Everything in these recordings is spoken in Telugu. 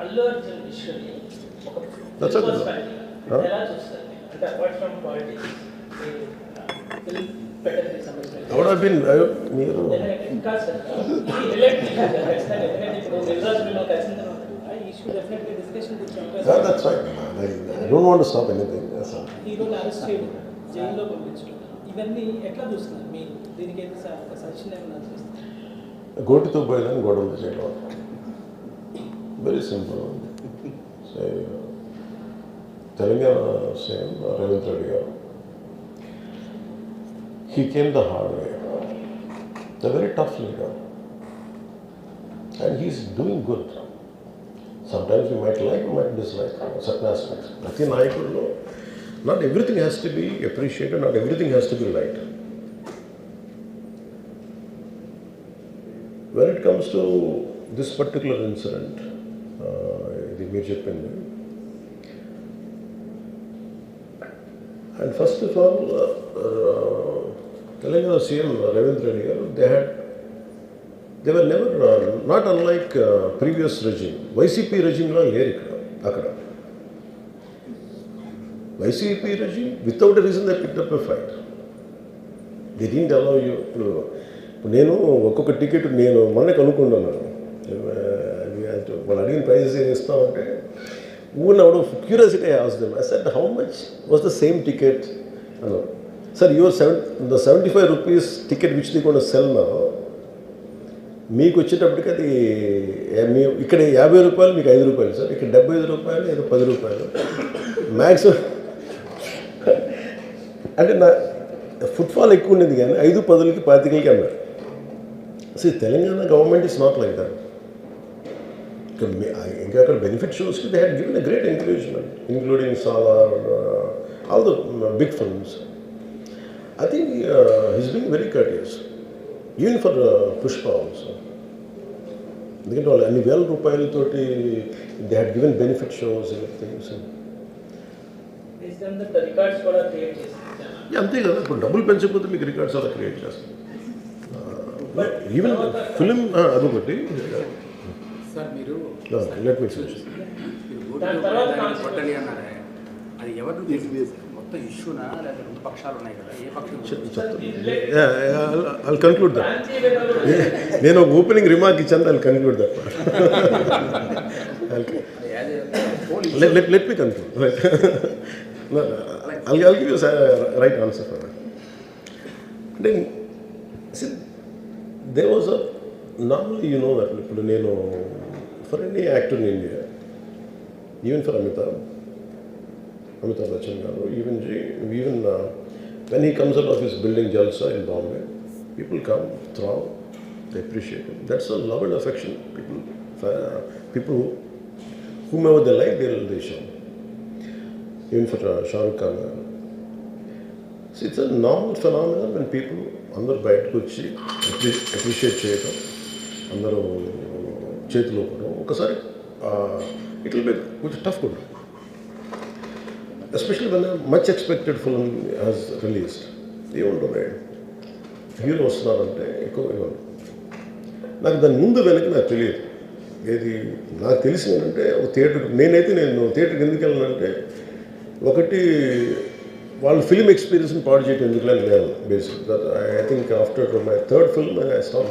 అల్లు అర్జున్ మీరు? బిన్ మీరు జైల్లో పంపించడం ఇవన్నీ ఎట్లా చూస్తున్నారు దీనికి అయితే సజెషన్ ఏమైనా గోటితో పోయేదని గొడవలు చేయడం very simple. Say, Telangana, same, Ravindra Digar. He came the hard way, the very tough leader. And he's doing good. Sometimes you might like, you might dislike certain aspects. Prati Nayakulu, not everything has to be appreciated, not everything has to be liked. When it comes to this particular incident, ఇది మీరు చెప్పింది. And first of all Telangana CM Revanth Reddy garu they had they were never not unlike previous regime YCP రెజిమ్లో లేరు ఇక్కడ అక్కడ. YCP regime without reason they pick up a fight they didn't allow you ఇప్పుడు నేను ఒక్కొక్క టికెట్ నేను మొన్న కనుక్కున్నాను. వాళ్ళు అడిగిన ప్రైజెస్ ఏం ఇస్తామంటే one out of curiosity ask them I said how much was the same ticket అన్నారు sir your seven the seventy five rupees ticket which they కూడా సెల్ నా మీకు వచ్చేటప్పటికి అది మీ ఇక్కడ యాభై రూపాయలు మీకు ఐదు రూపాయలు సార్. ఇక్కడ డెబ్బై ఐదు రూపాయలు ఏదో పది రూపాయలు. మ్యాక్సిమం అంటే నా ఫుట్ఫాల్ ఎక్కువ ఉండేది కానీ ఐదు పదులకి పాతికలకి అన్నారు. అసలు Telangana government is not like that ఇంకా మీ- ఇంకా అక్కడ benefit షోస్కి they had given a great encouragement including Salaar all the big films I think he's been very courteous even for Pushpa also ఎందుకంటే వాళ్ళు అన్ని వేల రూపాయలతోటి they had given benefit shows things records కూడా క్రియేట్ చేస్తారు అంతే కదా ఇప్పుడు డబ్బులు పెంచకపోతే మీకు రికార్డ్స్ అలా క్రియేట్ చేస్తాం ఈవెన్ ఫిలిం అదొకటి సార్ మీరు లెట్ మీ ఫినిష్ మీరు ఓటు దాని తర్వాత దాన్ని కాన్సెప్ట్. కొట్టండి అన్నారే. అది ఎవరు మొత్తం ఇష్యూనా లేదా రెండు పక్షాలు ఉన్నాయి కదా. ఏ పక్షం? ఐ కన్క్లూడ్ నేను ఒక ఓపెనింగ్ రిమార్క్ ఇచ్చాను I conclude right answer for that. Then, see, there was a, normally you know that, ఇప్పుడు నేను for any actor in India even for Amitabh Amitabh Bachchan garu even even when he comes at of his building Jalsa in Bombay people come throw the appreciate that's a love and affection people people whom ever the life there దేశం even for Shahrukh Khan garu. It's a normal phenomenal and people అందరూ బయటకు వచ్చి అప్రి అప్రిషియేట్ చేయటం అందరూ చేతిలో కూడా ఒకసారి ఇట్ల విల్ బి కొంచెం టఫ్ కూడా especially one much expected film has released ఏముంటుంది హీరో వస్తున్నారంటే ఎక్కువ ఏముంటుంది నాకు దాని ముందు వెనక నాకు తెలియదు. ఏది? నాకు తెలిసి ఏంటంటే ఒక థియేటర్ నేనైతే నేను థియేటర్కి ఎందుకు వెళ్ళానంటే ఒకటి వాళ్ళ ఫిల్మ్ ఎక్స్పీరియన్స్ని పాడు చేయటం ఎందుకు అని నేను basic I think after my third film I stop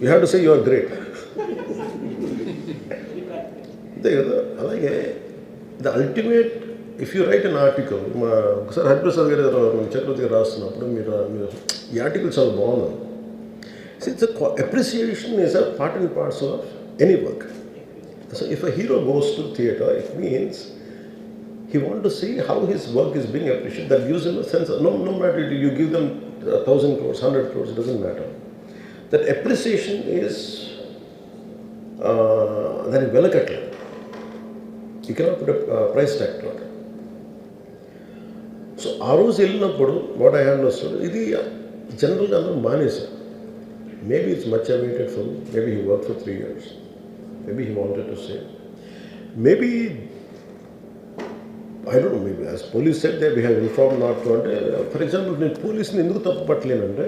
You have to say you are great అంతే కదా అలాగే the ultimate if you write an article మా ఒకసారి హరిప్రసాద్ గారు చక్రవర్తి గారు రాస్తున్నప్పుడు మీరు మీరు ఈ ఆర్టికల్ చాలా బాగుంది it's appreciation is a part and parts of any work So if a hero goes to theatre, it means he wants to see how his work is being appreciated. That gives him a sense of, no, no matter you give them a thousand crores, hundred crores, it doesn't matter. That appreciation is దానికి వెలకట్లేదు. ఈ కెనాట్ ప్రైస్ ట్యాక్ట్ సో ఆ రోజు వెళ్ళినప్పుడు వాట్ ఐ హ్యావ్ వస్తుంది ఇది జనరల్గా అందరూ మానేశారు. Maybe it's much awaited for maybe he work for three years maybe he wanted to say maybe I don't maybe as police said they we have inform not to అంటే ఫర్ ఎగ్జాంపుల్ నేను పోలీస్ని ఎందుకు తప్పు పట్టలేనంటే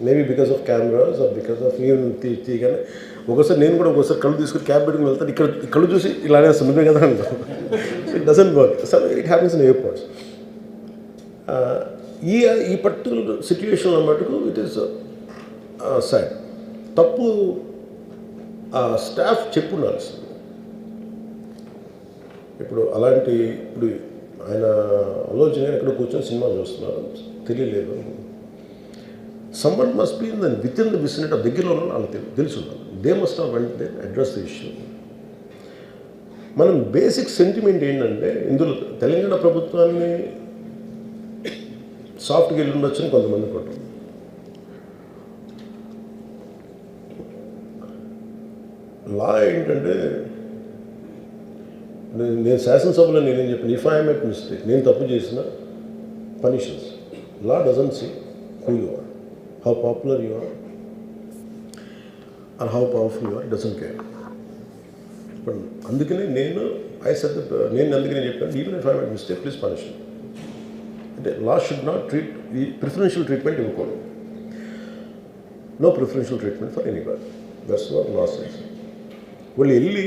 Maybe because of cameras or because of even తీయగానే ఒకసారి నేను కూడా ఒకసారి కళ్ళు తీసుకుని క్యాబ్ పెట్టుకుని వెళ్తాను. ఇక్కడ కళ్ళు చూసి ఇలానే అనేస్తాను కదా అంటాను it doesn't work some it happiness in airports ఈ ఈ పర్టికులర్ సిచ్యువేషన్లో మటుకు ఇట్ ఈస్ సైడ్ తప్పు uh, స్టాఫ్ చెప్పు ఇప్పుడు అలాంటి ఇప్పుడు ఆయన ఆలోచన ఎక్కడ కూర్చొని సినిమా చూస్తున్నారు. తెలియలేదు. Someone must be in then with in the vicinity దగ్గరలో ఉన్న వాళ్ళకి తెలు- తెలిసి ఉండాలి they must of went they address the issue మనం బేసిక్ సెంటిమెంట్ ఏంటంటే ఇందులో తెలంగాణ ప్రభుత్వాన్ని సాఫ్ట్గా వెళ్ళి ఉండొచ్చని కొంతమంది కొట్టం లా ఏంటంటే నేను శాసనసభలో నేనేం చెప్పిన ఇఫ్ ఐఎమ్ ఎట్ మిస్టేక్ నేను తప్పు చేసిన punishments law doesn't see who you are how popular you are are how powerful you are doesn't care ఇప్పుడు అందుకనే నేను ఐ సెట్ నేను అందుకనే చెప్పాను even if I my mistake please punish అంటే లా షుడ్ నాట్ ట్రీట్ ఈ ప్రిఫరెన్షియల్ ట్రీట్మెంట్ ఇవ్వకూడదు. No preferential treatment for anybody that's what law sense వాళ్ళు వెళ్ళి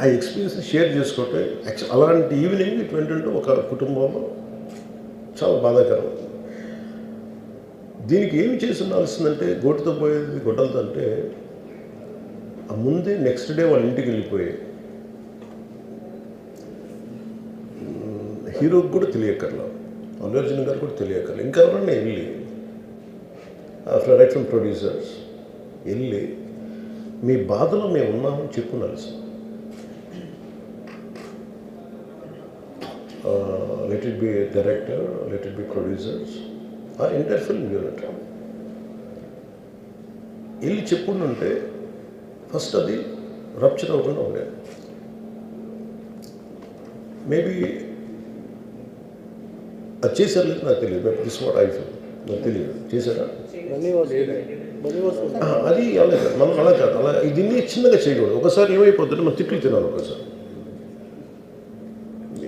ఆ- ఎక్స్పీరియన్స్ షేర్ చేసుకుంటే అలాంటి ఈవినింగ్ ట్వంటీ ఒక కుటుంబంలో చాలా బాధాకరం. దీనికి ఏమి చేసి ఉండాల్సిందంటే గోటితో పోయేది గొడ్డలతో అంటే ఆ ముందే నెక్స్ట్ డే వాళ్ళ ఇంటికి వెళ్ళిపోయి హీరోకి కూడా తెలియక్కర్లా. అల్లు అర్జున్ గారు కూడా తెలియక్కర్లా. ఇంకా ఎవరన్నా వెళ్ళి రైట్ ప్రొడ్యూసర్స్ వెళ్ళి మీ బాధలో మేము ఉన్నామని చెప్పు నలుసు let it be director let it be producers ఆ ఎంటైర్ ఫిల్మ్ యూనిట్ వెళ్ళి చెప్పుంటే ఫస్ట్ అది రప్చర్ అవ్వకుండా ఉండేది మేబీ అది చేశారు లేదు నాకు తెలియదు దిస్ వాట్ ఐ ఫీల్ నాకు తెలియదు. చేశారా? అది అలా కాదు మనం అలా కాదు. అలా దీన్ని చిన్నగా చేయకూడదు. ఒకసారి ఏమైపోతుందంటే మనం తిట్లు తినాలి ఒకసారి.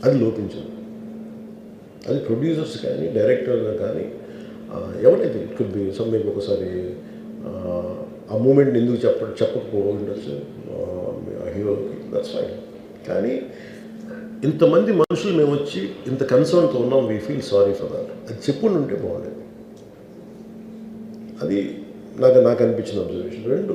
అది లోపించింది. అది ప్రొడ్యూసర్స్ కానీ డైరెక్టర్గా కానీ ఎవరైతే it could be some maybe ఒకసారి ఆ, ఆ మూమెంట్ ఎందుకు చెప్ప చెప్పకపో ఉండొచ్చు హీరోకి దట్స్ ఫైన్ కానీ ఇంతమంది మనుషులు మేము వచ్చి ఇంత కన్సర్న్తో ఉన్నాం we feel sorry for that అది చెప్పుండి ఉంటే బాగుండేది. అది నాకు నాకు అనిపించిన అబ్జర్వేషన్ రెండు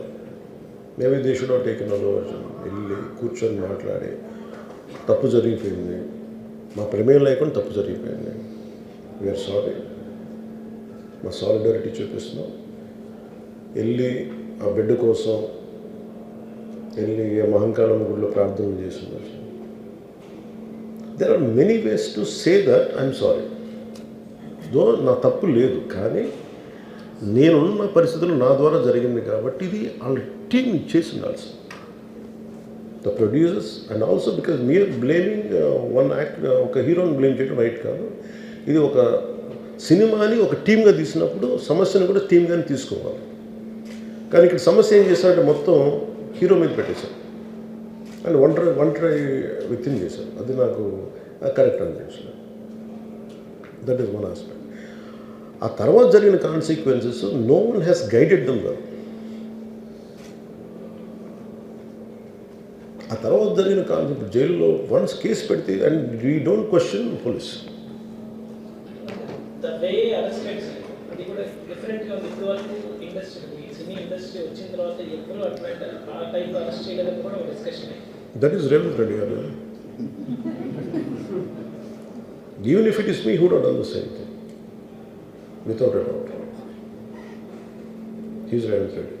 మేబీ దే షుడ్ నాట్ వెళ్ళి కూర్చొని మాట్లాడి తప్పు జరిగిపోయింది. మా ప్రమేయం లేకుండా తప్పు జరిగిపోయింది. వీఆర్ సారీ మా సాలిడారిటీ చూపిస్తున్నాం. వెళ్ళి ఆ బిడ్డ కోసం వెళ్ళి మహంకాళం గుడిలో ప్రార్థన చేస్తున్నారు. There are many ways to say that I'm sorry though నా తప్పు లేదు కానీ నేనున్న పరిస్థితులు నా ద్వారా జరిగింది కాబట్టి ఇది ఆల్రెడీ టీం చేసి ఉండాల్సింది the producers and also because మీరు బ్లేమింగ్ వన్ యాక్ట్ ఒక హీరోని బ్లేమ్ చేయడం రైట్ కాదు. ఇది ఒక సినిమాని ఒక టీమ్గా తీసినప్పుడు సమస్యను కూడా టీమ్గానే తీసుకోవాలి. కానీ ఇక్కడ సమస్య ఏం చేశారంటే మొత్తం హీరో మీద పెట్టేశారు. అండ్ ఒంటరి ఒంటరి వ్యక్తిని చేశారు. అది నాకు కరెక్ట్ అనిపించలేదు దట్ ఈస్ వన్ ఆస్పెక్ట్ ఆ తర్వాత జరిగిన consequences no one has guided them కాదు ఆ తర్వాత జరిగిన కాన్సెప్ట్ జైల్లో వన్స్ కేసు పెడితే and we don't question police the way arrested అది కూడా డిఫరెంట్గా ఉంది ఇప్పుడు వరకు ఇండస్ట్రీ ఈ సినీ ఇండస్ట్రీ వచ్చిన తర్వాత ఎప్పుడు అటువంటి ఆ టైప్ అరెస్ట్ చేయలేదని కూడా ఒక discussion that is Revanth Reddy గారు even if it is me who డోట్ done the same thing without a doubt he's Revanth Reddy నే-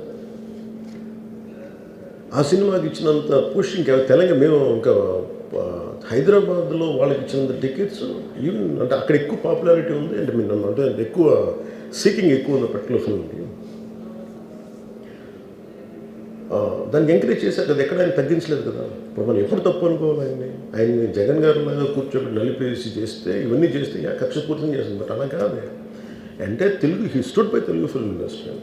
ఆ సినిమాకి ఇచ్చినంత పుష్ ఇంకా తెలంగాణ మేము ఇంకా హైదరాబాద్లో వాళ్ళకి ఇచ్చినంత టికెట్స్ ఈవెన్ అంటే అక్కడ ఎక్కువ పాపులారిటీ ఉంది. అంటే మీరు నన్ను అంటే ఎక్కువ సీకింగ్ ఎక్కువ ఉంది. పర్టికులర్ ఫిల్మ్కి దాన్ని ఎంకరేజ్ చేశారు కదా. ఎక్కడ ఆయన తగ్గించలేదు కదా. ఇప్పుడు మనం ఎప్పుడు తప్పు అనుకోవాలి ఆయన్ని? ఆయన్ని జగన్ గారి లాగా కూర్చోబెట్టి నలిపేసి చేస్తే ఇవన్నీ చేస్తే యా కక్షపూర్తం చేస్తుంది? బట్ అలా కాదు. అంటే Telugu has stood by Telugu film industry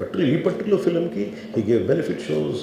particular ఈ పర్టికులర్ ఫిల్మ్కి హీ గేవ్ బెనిఫిట్ షోస్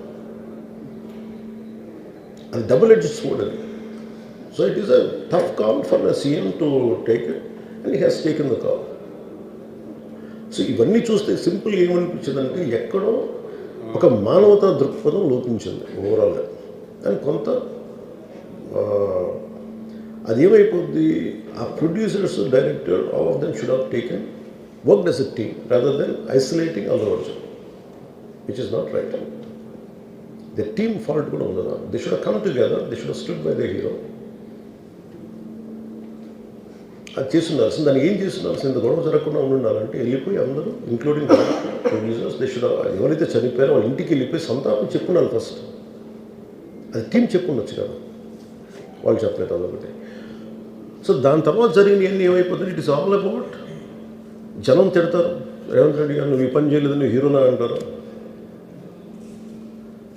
అది డబుల్ ఎడ్జ్ స్వోర్డ్ అది. So it is a tough call for CM to take it and he has taken the call so ఇవన్నీ చూస్తే సింపుల్ ఏమనిపించిందంటే ఎక్కడో ఒక మానవతా దృక్పథం లోపించింది ఓవరాల్గా అండ్ కొంత అదేమైపోద్ది అది ఏమైపోద్ది ఆ producers director all of them should have taken work as a team rather than isolating Allu Arjun which is not right the team fault కూడా ఉండదు. They should come together they should stood by the hero అది చేస్తుండాల్సింది. దాన్ని ఏం చేస్తుండాల్సింది? ఇంత గొడవ జరగకుండా ఉండాలంటే వెళ్ళిపోయి అందరూ ఇంక్లూడింగ్ ప్రొడ్యూసర్స్ దే షుడ్ ఎవరైతే చనిపోయారో వాళ్ళ ఇంటికి వెళ్ళిపోయి సంతాపం చెప్పుండాలి ఫస్ట్ అది టీం చెప్పుండొచ్చు కదా. వాళ్ళు చెప్పలేదు అదొకటి సో దాని తర్వాత జరిగినవన్నీ ఏమైపోతుంది? ఇట్ ఇస్ ఆల్ అబౌట్ జనం తిడతారు. రేవంత్ రెడ్డి గారు నువ్వు ఈ పని చేయలేదు నువ్వు హీరోనా అంటారు.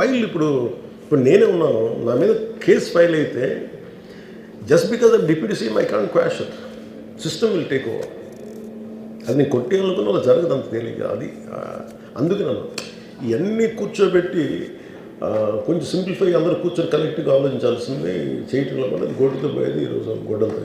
ఫైల్ ఇప్పుడు ఇప్పుడు నేనే ఉన్నాను. నా మీద కేసు ఫైల్ అయితే just because of deputy CM I can quash system will take over అది నేను కొట్టేయాలనుకున్న అలా జరగదు అంత తేలిక అది అందుకే నన్ను ఇవన్నీ కూర్చోబెట్టి కొంచెం సింప్లిఫై అందరూ కూర్చొని కలెక్టివ్గా ఆలోచించాల్సింది చేయటంలో కూడా గొడ్డుతో పోయేది ఈరోజు గొడ్డలతో